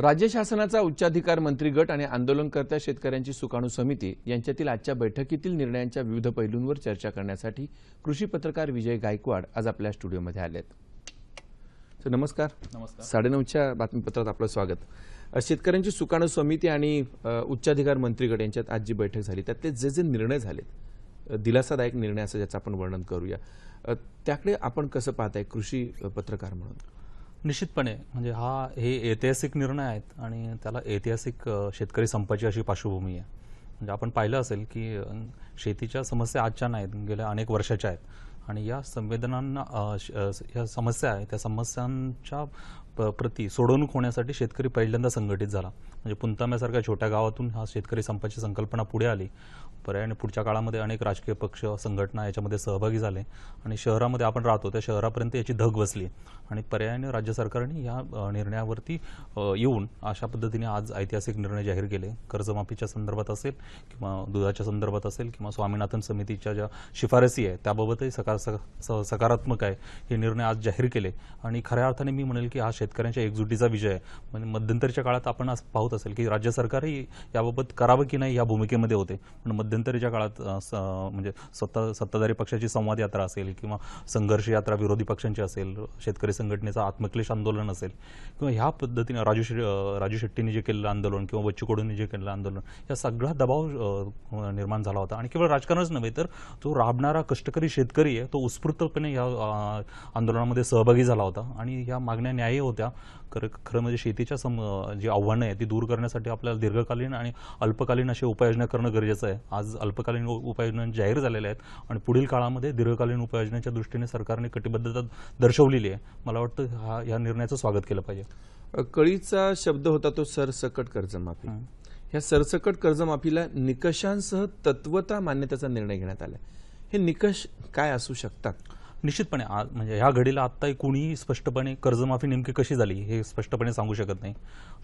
राज्य शासनाचा उच्चाधिकार मंत्री गट आणि आंदोलनकर्त्या शेतकऱ्यांची सुकाणू समिती यांच्यातील आजच्या बैठकीतील निर्णयांच्या विविध पैलूंवर चर्चा करण्यासाठी कृषी पत्रकार विजय गायकवाड आज आपल्या स्टुडिओमध्ये आले आहेत नमस्कार. नमस्कार. साडेनऊच्या बातमीपत्रात आपलं स्वागत. शेतकऱ्यांची सुकाणू समिती आणि उच्चाधिकार मंत्री गट यांच्यात आज जी बैठक झाली त्यातले जे जे निर्णय झालेत दिलासादायक निर्णय असं ज्याचं आपण वर्णन करूया. त्याकडे आपण कसं पाहताय कृषी पत्रकार म्हणून? निश्चितपणे. म्हणजे हा हे ऐतिहासिक निर्णय आहेत आणि त्याला ऐतिहासिक शेतकरी संपाची अशी पार्श्वभूमी आहे. म्हणजे आपण पाहिलं असेल की शेतीच्या समस्या आजच्या नाहीत गेल्या अनेक वर्षाच्या आहेत. आणि या संवेदनांना श- या समस्या आहे त्या समस्यांच्या प्रति सोडवणूक होण्यासाठी शेतकरी पहिल्यांदा संघटित झाला. म्हणजे पुंताम्यासारख्या छोट्या गावातून हा शेतकरी संपाची संकल्पना पुढे आली. पर्यायाने पुढच्या काळामध्ये अनेक राजकीय पक्ष संघटना याच्यामध्ये सहभागी झाले. आणि शहरामध्ये आपण राहतो त्या शहरापर्यंत याची धग बसली. आणि पर्यायाने राज्य सरकारने या निर्णयावरती येऊन अशा पद्धतीने आज ऐतिहासिक निर्णय जाहीर केले. कर्जमाफीच्या संदर्भात असेल किंवा दुधाच्या संदर्भात असेल किंवा स्वामीनाथन समितीच्या ज्या शिफारसी आहे त्याबाबतही सकार स- सकारात्मक आहे हे निर्णय आज जाहीर केले. आणि खऱ्या अर्थाने मी म्हणेल की हा शेतकऱ्यांच्या एकजुटीचा विजय आहे. म्हणजे मध्यंतरीच्या काळात आपण असं पाहत असेल की राज्य सरकारही याबाबत करावं की नाही या भूमिकेमध्ये होते. पण मध्यंतरीच्या काळात स- म्हणजे सत्ता सत्ताधारी पक्षाची संवाद यात्रा असेल किंवा संघर्ष यात्रा विरोधी पक्षांची असेल शेतकरी संघटनेचं आत्मक्लेश आंदोलन असेल किंवा ह्या पद्धतीने राजू शे- राजू शेट्टीने जे केलेलं आंदोलन किंवा बच्चू कडूंनी जे केलेलं आंदोलन या सगळा दबाव निर्माण झाला होता. आणि केवळ राजकारणच नव्हे तर जो राबणारा कष्टकरी शेतकरी आहे तो उत्स्फूर्तपणे या आंदोलनामध्ये सहभागी झाला होता. आणि या मागण्या न्याय्य होत्या. खरं खरं म्हणजे शेतीच्या सम जी आव्हानं आहे ती दूर करण्यासाठी आपल्याला दीर्घकालीन आणि अल्पकालीन अशी उपाययोजना करणं गरजेचं आहे. आज अल्पकालीन उपाययोजना जाहीर झालेल्या आहेत आणि पुढील काळामध्ये दीर्घकालीन उपाययोजनेच्या दृष्टीने सरकारने कटिबद्धता दर्शवलेली आहे. मला वाटतं हा या निर्णयाचं स्वागत केलं पाहिजे. कळीचा शब्द होता तो सरसकट कर्जमाफी. ह्या सरसकट कर्जमाफीला निकषांसह तत्वता मान्यतेचा निर्णय घेण्यात आला हे निकष काय असू शकतात? निश्चितपणे आ- म्हणजे ह्या घडीला आत्ताही कुणीही स्पष्टपणे कर्जमाफी नेमकी कशी झाली हे स्पष्टपणे सांगू शकत नाही.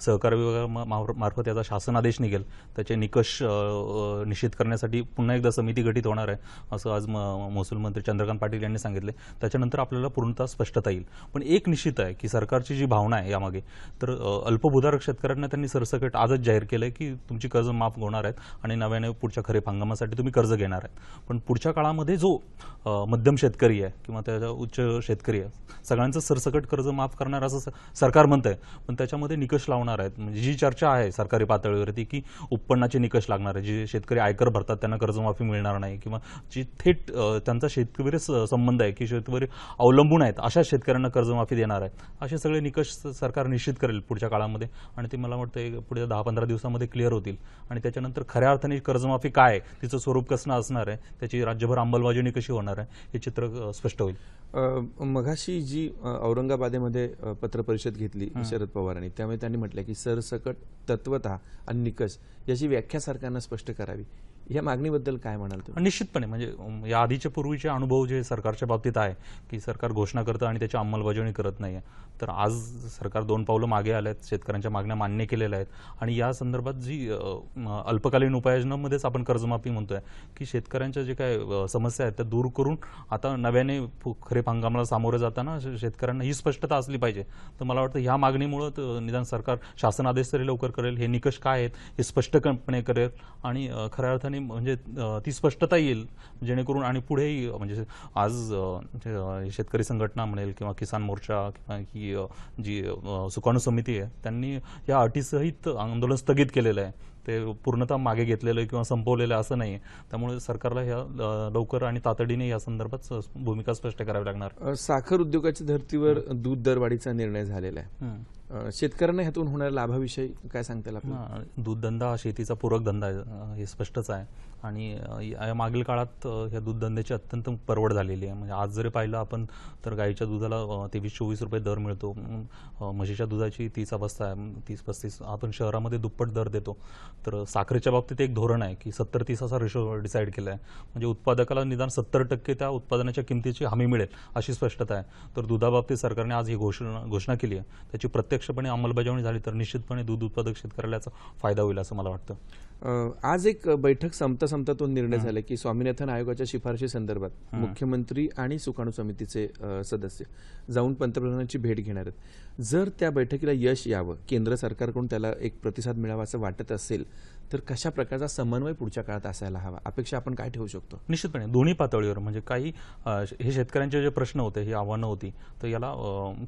सहकार विभागामार्फत याचा शासन आदेश निघेल. त्याचे निकष निश्चित करण्यासाठी पुन्हा एकदा समिती गठीत होणार आहे असं आज म- महसूल मंत्री चंद्रकांत पाटील यांनी सांगितले. त्याच्यानंतर आपल्याला पूर्णतः स्पष्टता येईल. पण एक निश्चित आहे की सरकारची जी भावना आहे यामागे तर अल्पभूधारक शेतकऱ्यांना त्यांनी सरसकट आजच जाहीर केलंय की तुमची कर्ज माफ होणार आहेत आणि नव्याने पुढच्या खरीप हंगामासाठी तुम्ही कर्ज घेणार आहेत. पण पुढच्या काळामध्ये जो मध्यम शेतकरी आहे किंवा त्याच्या उच्च शेतकरी आहे सगळ्यांचं सरसकट कर्ज माफ करणार असं स- सरकार म्हणतं आहे पण त्याच्यामध्ये निकष लावणार आहेत. म्हणजे जी चर्चा आहे सरकारी पातळीवरती की उत्पन्नाचे निकष लागणार आहे जे शेतकरी आयकर भरतात त्यांना कर्जमाफी मिळणार नाही किंवा जी थेट त्यांचा शेतकरी स- संबंध आहे की शेतकरी अवलंबून आहेत अशा शेतकऱ्यांना कर्जमाफी देणार आहे असे सगळे निकष सरकार निश्चित करेल पुढच्या काळामध्ये आणि ते मला वाटतं पुढच्या दहा पंधरा दिवसामध्ये क्लिअर होतील. आणि त्याच्यानंतर खऱ्या अर्थाने कर्जमाफी काय आहे? तिचं स्वरूप कसं असणार आहे? त्याची राज्यभर अंमलबजावणी कशी होणार आहे? हे चित्र स्पष्ट स्पष्ट होईल. मघाशी जी औरंगाबादेमध्ये पत्रपरिषद घेतली शरद पवारांनी त्यामुळे त्यांनी म्हटलं की सरसकट तत्वता आणि निकष याची व्याख्या सरकारनं स्पष्ट करावी. या मागणीबद्दल काय म्हणाल तुम्ही? निश्चितपणे. म्हणजे या आधीचे पूर्वीचे अनुभव जे सरकारच्या बाबतीत आहे की सरकार घोषणा करतं आणि त्याची अंमलबजावणी करत नाही आहे तर आज सरकार दोन पावलं मागे आल्या आहेत शेतकऱ्यांच्या मागण्या मान्य केलेल्या आहेत. आणि या संदर्भात जी अल्पकालीन उपाययोजनांमध्येच आपण कर्जमाफी म्हणतोय की शेतकऱ्यांच्या जे काय समस्या आहेत त्या दूर करून आता नव्याने खरीप हंगामाला सामोरं जाताना शेतकऱ्यांना ही स्पष्टता असली पाहिजे. तर मला वाटतं ह्या मागणीमुळं निदान सरकार शासन आदेश तरी लवकर करेल. हे निकष काय आहेत हे स्पष्टपणे करेल. आणि खऱ्या अर्थाने म्हणजे अ, ती स्पष्टता येईल जेणेकरून आणि पुढेही म्हणजे आज शेतकरी संघटना म्हणेल किंवा किसान मोर्चा किंवा ही जी सुकाणू समिती आहे त्यांनी या अटीसहित आंदोलन स्थगित केलेलं आहे. ते पूर्णतः मागे घेतलेलं आहे किंवा संपवलेलं आहे असं नाही त्यामुळे सरकारला ह्या लवकर आणि तातडीने या संदर्भात स- भूमिका स्पष्ट करावी लागणार. साखर उद्योगाच्या धर्तीवर दूध दरवाढीचा निर्णय झालेला आहे. शेतकऱ्यांना ह्यातून होणाऱ्या लाभाविषयी काय सांगता येईल आपल्याला? दूधधंदा हा शेतीचा पूरक धंदा आहे हे स्पष्टच आहे. आणि या मागील काळात ह्या या दूधधंद्याची अत्यंत परवड झालेली आहे. म्हणजे आज जरी पाहिलं आपण तर गाईच्या दुधाला तेवीस चोवीस रुपये दर मिळतो. म्हशीच्या दुधाची तीच अवस्था आहे. तीस पस्तीस आपण शहरामध्ये दुप्पट दर देतो. तर साखरेच्या बाबतीत एक धोरण आहे की सत्तर तीस असा रेशो डिसाईड केला आहे. म्हणजे उत्पादकाला निदान सत्तर टक्के त्या उत्पादनाच्या किमतीची हमी मिळेल अशी स्पष्टता आहे. तर दुधाबाबतीत सरकारने आज ही घोषणा घोषणा केली आहे. त्याची प्रत्येक प्रत्यक्षपणे अंमलबजावणी झाली तर निश्चितपणे दूध उत्पादक शेतकऱ्याला फायदा होईल असं मला वाटतं. आज एक बैठक संपता संपता तो निर्णय झाला की स्वामीनाथन आयोगाच्या शिफारशी संदर्भात मुख्यमंत्री आणि सुकाणू समितीचे सदस्य जाऊन पंतप्रधानांची भेट घेणार आहेत. जर त्या बैठकीला यश यावं केंद्र सरकारकडून त्याला एक प्रतिसाद मिळावा असं वाटत असेल तर कशा प्रकारचा समन्वय पुढच्या काळात असायला हवा? अपेक्षा आपण काय ठेवू शकतो? निश्चितपणे. दोन्ही पातळीवर म्हणजे काही हे शेतकऱ्यांचे जे प्रश्न होते ही आव्हानं होती तर याला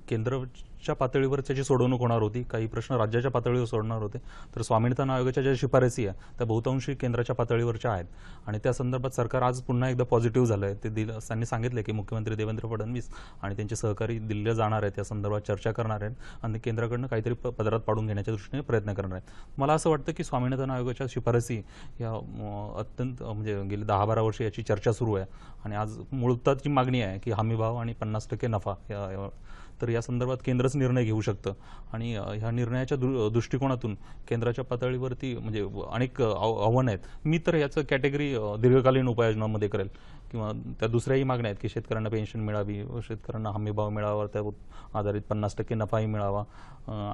केंद्रच्या पातळीवर त्याची सोडवणूक होणार होती काही प्रश्न राज्याच्या पातळीवर सोडणार होते तर स्वामीनाथन आयोगाच्या ज्या शिफारसी आहे त्या बहुतांशी केंद्राच्या पातळीवरच्या आहेत. आणि त्या संदर्भात सरकार आज पुन्हा एकदा पॉझिटिव्ह झालं आहे ते दिलं त्यांनी सांगितलं की मुख्यमंत्री देवेंद्र फडणवीस आणि त्यांचे सहकारी दिल्लीला जाणार आहेत त्या संदर्भात चर्चा करणार आहेत आणि केंद्राकडनं काहीतरी पदरात पाडून घेण्याच्या दृष्टीने प्रयत्न करणार आहेत. मला असं वाटतं की स्वामीनाथन आयोगाच्या शिफारसी या अत्यंत म्हणजे गेली दहा बारा वर्ष याची चर्चा सुरू आहे. आणि आज मुळताची मागणी आहे की हमीभाव आणि पन्नास टक्के नफा या तर या संदर्भात केंद्रच निर्णय घेऊ शकतं. आणि ह्या निर्णयाच्या दृ दृष्टिकोनातून केंद्राच्या पातळीवरती म्हणजे अनेक आव- आव्हानं आहेत. मी तर याचं कॅटेगरी दीर्घकालीन उपाययोजनांमध्ये करेल. किंवा त्या दुसऱ्याही मागण्या आहेत की शेतकऱ्यांना पेन्शन मिळावी शेतकऱ्यांना हमी भाव मिळावा त्या आधारित पन्नास टक्के नफाही मिळावा.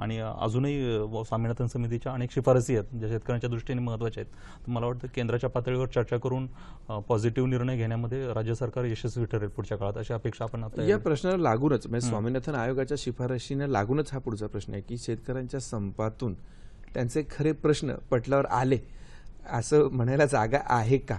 आणि अजूनही स्वामीनाथन समितीच्या अनेक शिफारसी आहेत ज्या शेतकऱ्यांच्या दृष्टीने महत्त्वाच्या आहेत. तर मला वाटतं केंद्राच्या पातळीवर चर्चा करून पॉझिटिव्ह निर्णय घेण्यामध्ये राज्य सरकार यशस्वी ठरेल पुढच्या काळात अशी अपेक्षा आपण आता या प्रश्नाला लागूनच म्हणजे स्वामीनाथन आयोगाच्या शिफारशीने लागूनच हा पुढचा प्रश्न आहे की शेतकऱ्यांच्या संपातून त्यांचे खरे प्रश्न पटलावर आले असं म्हणायला जागा आहे का?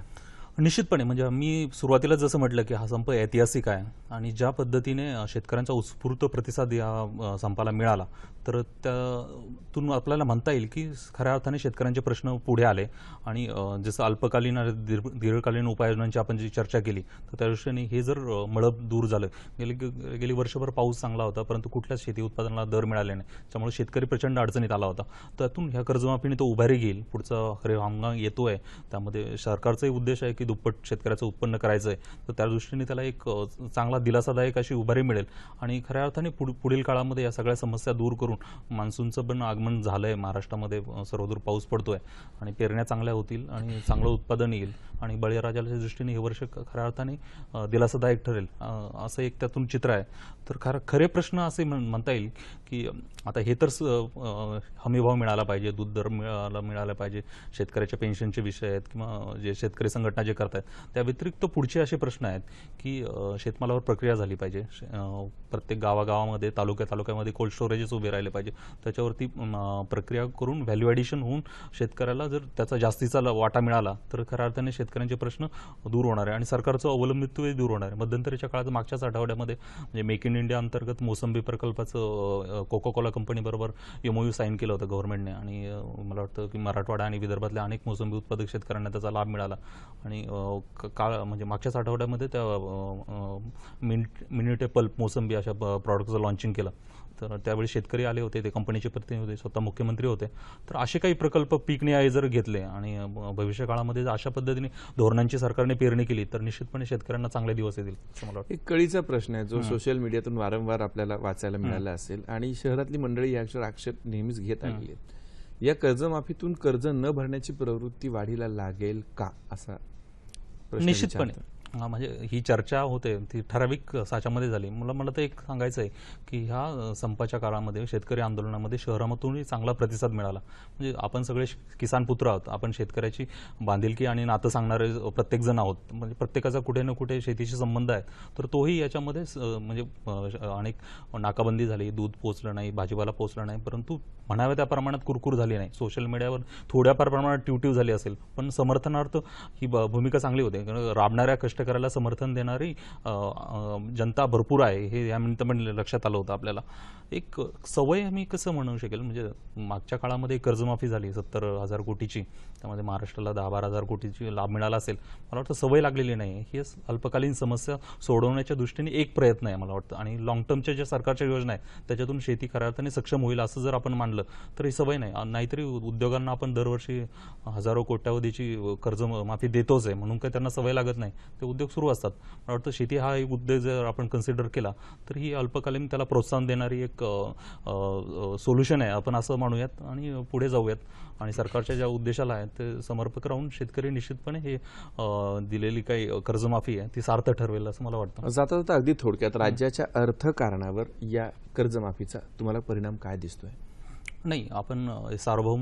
निश्चितपणे म्हणजे मी सुरुवातीला जसं म्हटलं की हा संप ऐतिहासिक आहे आणि ज्या पद्धतीने शेतकऱ्यांचा उत्स्फूर्त प्रतिसाद या संपाला मिळाला तर त्यातून आपल्याला म्हणता येईल की खऱ्या अर्थाने शेतकऱ्यांचे प्रश्न पुढे आले आणि जसं अल्पकालीन आणि दीर्घ दीर्घकालीन उपाययोजनांची आपण जी चर्चा केली तर त्या दृष्टीने हे जर मळब दूर झालं गेली गेली वर्षभर पाऊस चांगला होता परंतु कुठल्याच शेती उत्पादनाला दर मिळाले नाही त्यामुळे शेतकरी प्रचंड अडचणीत आला होता त्यातून ह्या कर्जमाफीने तो उभारी घेईल पुढचा खरे हंगाम आहे त्यामध्ये सरकारचाही उद्देश आहे की दुप्पट शेतकऱ्याचं उत्पन्न करायचं आहे तर त्या दृष्टीने त्याला एक चांगला दिलासादायक अशी उभारी मिळेल. आणि खऱ्या अर्थाने पुढ पुढील काळामध्ये या सगळ्या समस्या दूर करून मान्सूनचं पण आगमन झालंय. महाराष्ट्रामध्ये सर्वदूर पाऊस पडतोय आणि पेरण्या चांगल्या होतील आणि चांगलं उत्पादन येईल. आणि बळीराजाच्या दृष्टीने हे वर्ष खऱ्या अर्थाने दिलासादायक ठरेल असं एक त्यातून चित्र आहे. तर खरं खरे प्रश्न असे म्हण- म्हणता येईल की आता हे तर स- हमीभाव मिळाला पाहिजे दूध दर मिळाला मिळाला पाहिजे. शेतकऱ्याच्या पेन्शनचे विषय आहेत किंवा जे शेतकरी संघटना जे करतायत. त्या व्यतिरिक्त पुढचे असे प्रश्न आहेत की शेतमालावर प्रक्रिया झाली पाहिजे. प्रत्येक गावागावामध्ये तालुक्या तालुक्यामध्ये कोल्ड स्टोरेजेस उभे राहिले पाहिजे. त्याच्यावरती प्रक्रिया करून व्हॅल्यू ॲडिशन होऊन शेतकऱ्याला जर त्याचा जास्तीचा वाटा मिळाला तर खऱ्या अर्थाने शेतकऱ्यांचे प्रश्न दूर होणार आहे. आणि सरकारचं अवलंबित्व दूर होणार आहे. मध्यंतरीच्या काळात मागच्याच आठवड्यामध्ये म्हणजे मेक इन इंडिया अंतर्गत मोसंबी प्रकल्पाचं कोको कोला कंपनीबरोबर एमओयू साईन केलं होतं गव्हर्नमेंटने आणि मला वाटतं की मराठवाडा आणि विदर्भातल्या अनेक मोसंबी उत्पादक शेतकऱ्यांना त्याचा लाभ मिळाला. आणि काळ म्हणजे मागच्याच आठवड्यामध्ये त्या मिनिट मिनिटे पल्प मोसंबी अशा प्रॉडक्टचं लॉन्चिंग केलं. तर त्यावेळी शेतकरी आले होते ते कंपनीचे प्रतिनिधी होते स्वतः मुख्यमंत्री होते. तर असे काही प्रकल्प पीक न्याय जर घेतले आणि अ, भविष्य काळामध्ये जर अशा पद्धतीने धोरणांची सरकारने पेरणी केली तर निश्चितपणे शेतकऱ्यांना चांगले दिवस येतील असं मला वाटतं. एक कळीचा प्रश्न आहे जो सोशल मीडियातून वारंवार आपल्याला वाचायला मिळाला असेल आणि शहरातली मंडळी याच्यावर आक्षेप नेहमीच घेत आलेली आहेत. या कर्जमाफीतून कर्ज न भरण्याची प्रवृत्ती वाढीला लागेल का असा निश्चितपणे. हा, म्हणजे ही चर्चा होते ती ठराविक साच्यामध्ये झाली. मला मला तर एक सांगायचं आहे की ह्या संपाच्या काळामध्ये शेतकरी आंदोलनामध्ये शहरामधूनही चांगला प्रतिसाद मिळाला. म्हणजे आपण सगळे किसान पुत्र आहोत. आपण शेतकऱ्याची बांधिलकी आणि नातं सांगणारे प्रत्येक जण आहोत. म्हणजे प्रत्येकाचा कुठे ना कुठे शेतीशी संबंध आहे. तर तोही याच्यामध्ये म्हणजे अनेक नाकाबंदी झाली. दूध पोचलं नाही भाजीपाला पोचला नाही. परंतु म्हणावे त्या प्रमाणात कुरकुर झाली नाही. सोशल मीडियावर थोड्याफार प्रमाणात ट्यूटिव झाली असेल. पण समर्थनार्थ ही ब- भूमिका चांगली होते. कारण राबणाऱ्या कष्टकऱ्याला समर्थन देणारी जनता भरपूर आहे. हे या पण लक्षात आलं होतं आपल्याला. एक सवय मी कसं म्हणू शकेल? म्हणजे मागच्या काळामध्ये कर्जमाफी झाली सत्तर हजार कोटीची. त्यामध्ये महाराष्ट्राला दहा बारा हजार कोटीची लाभ मिळाला असेल मला वाटतं सवय लागलेली नाही ही अल्पकालीन समस्या सोडवण्याच्या दृष्टीने एक प्रयत्न आहे मला वाटतं. आणि लॉंग टर्मच्या ज्या सरकारच्या योजना आहेत त्याच्यातून शेती खऱ्या अर्थाने सक्षम होईल असं जर आपण मानलं तर ही सवय नाही. नाहीतरी उद्योगांना आपण दरवर्षी हजारो कोट्यावधीची कर्ज माफी देतोच आहे म्हणून काही त्यांना सवय लागत नाही. ते उद्योग सुरू असतात. मला वाटतं शेती हा एक उद्योग जर आपण कन्सिडर केला तर ही अल्पकालीन त्याला प्रोत्साहन देणारी एक सोल्युशन आहे. आपण असं मानूयात आणि पुढे जाऊयात. आणि सरकारच्या ज्या उद्देशाला आहेत ते समर्पक राहून शेतकरी निश्चितपणे हे दिलेली काही कर्जमाफी आहे ती सार्थ ठरवेल असं मला वाटतं. जाता जाता अगदी थोडक्यात राज्याच्या अर्थकारणावर या कर्जमाफीचा तुम्हाला परिणाम काय दिसतोय? नाही आपण सार्वभौम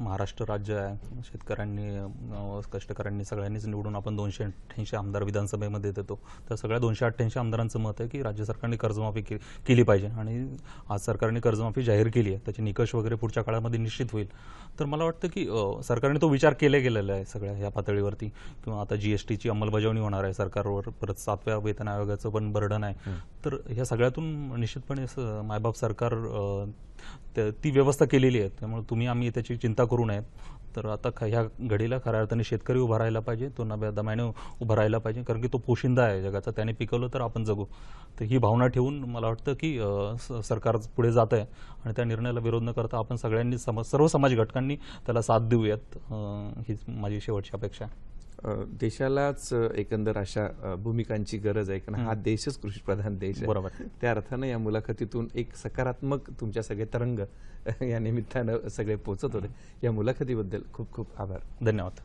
महाराष्ट्र राज्य आहे. शेतकऱ्यांनी कष्टकऱ्यांनी सगळ्यांनीच निवडून आपण दोनशे अठ्ठ्याऐंशी आमदार विधानसभेमध्ये देतो. तर सगळ्या दोनशे अठ्ठ्याऐंशी आमदारांचं मत आहे की राज्य सरकारने कर्जमाफी के- केली पाहिजे आणि आज सरकारने कर्जमाफी जाहीर केली आहे. त्याचे निकष वगैरे पुढच्या काळामध्ये निश्चित होईल. तर मला वाटतं की सरकारने तो विचार केले गेलेला आहे सगळ्या ह्या पातळीवरती. किंवा आता जी एस टीची अंमलबजावणी होणार आहे सरकारवर. परत सातव्या वेतन आयोगाचं पण बर्डन आहे. तर ह्या सगळ्यातून निश्चितपणे मायबाप सरकार त्या- ती व्यवस्था केलेली आहे. त्यामुळे तुम्ही आम्ही त्याची चिंता करू नये तर आता ख- ह्या घडीला खऱ्या अर्थाने शेतकरी उभा राहायला पाहिजे तो नव्या दम्याने उभा राहायला पाहिजे कारण की तो पोशिंदा आहे जगाचा. त्याने पिकवलं तर आपण जगू. तर ही भावना ठेवून मला वाटतं की स- सरकार पुढे जात आहे आणि त्या निर्णयाला विरोध न करता आपण सगळ्यांनी सम सर्व समाज घटकांनी त्याला साथ देऊयात. हीच माझी शेवटची अपेक्षा आहे. देशालाच एकंदर अशा भूमिकांची गरज आहे. कारण हा देशच कृषीप्रधान देश आहे. बरोबर. त्या अर्थानं या मुलाखतीतून एक सकारात्मक तुमच्या सगळे तरंग या निमित्तानं सगळे पोचत होते. या मुलाखतीबद्दल खूप खूप आभार. धन्यवाद.